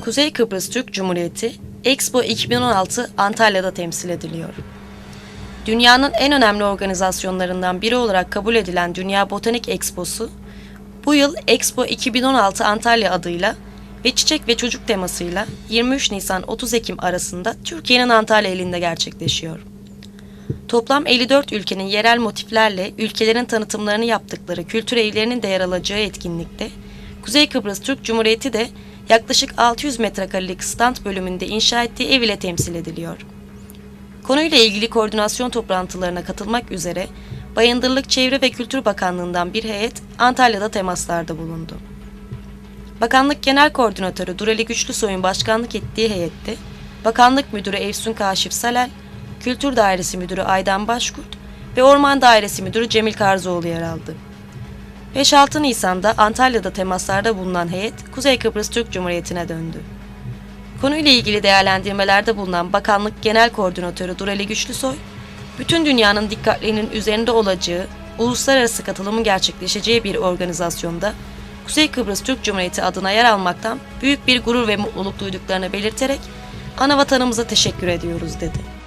Kuzey Kıbrıs Türk Cumhuriyeti Expo 2016 Antalya'da temsil ediliyor. Dünyanın en önemli organizasyonlarından biri olarak kabul edilen Dünya Botanik Exposu, bu yıl Expo 2016 Antalya adıyla ve çiçek ve çocuk temasıyla 23 Nisan 30 Ekim arasında Türkiye'nin Antalya ilinde gerçekleşiyor. Toplam 54 ülkenin yerel motiflerle ülkelerin tanıtımlarını yaptıkları kültür evlerinin de yer alacağı etkinlikte, Kuzey Kıbrıs Türk Cumhuriyeti de yaklaşık 600 metrekarelik stand bölümünde inşa ettiği ev ile temsil ediliyor. Konuyla ilgili koordinasyon toplantılarına katılmak üzere Bayındırlık Çevre ve Kültür Bakanlığı'ndan bir heyet Antalya'da temaslarda bulundu. Bakanlık Genel Koordinatörü Durali Güçlüsoy'un başkanlık ettiği heyette Bakanlık Müdürü Efsun Kaşif Salel, Kültür Dairesi Müdürü Aydan Başkurt ve Orman Dairesi Müdürü Cemil Karzoğlu yer aldı. 5-6 Nisan'da Antalya'da temaslarda bulunan heyet Kuzey Kıbrıs Türk Cumhuriyeti'ne döndü. Konuyla ilgili değerlendirmelerde bulunan Bakanlık Genel Koordinatörü Durali Güçlüsoy, bütün dünyanın dikkatlerinin üzerinde olacağı, uluslararası katılımın gerçekleşeceği bir organizasyonda Kuzey Kıbrıs Türk Cumhuriyeti adına yer almaktan büyük bir gurur ve mutluluk duyduklarını belirterek ana vatanımıza teşekkür ediyoruz dedi.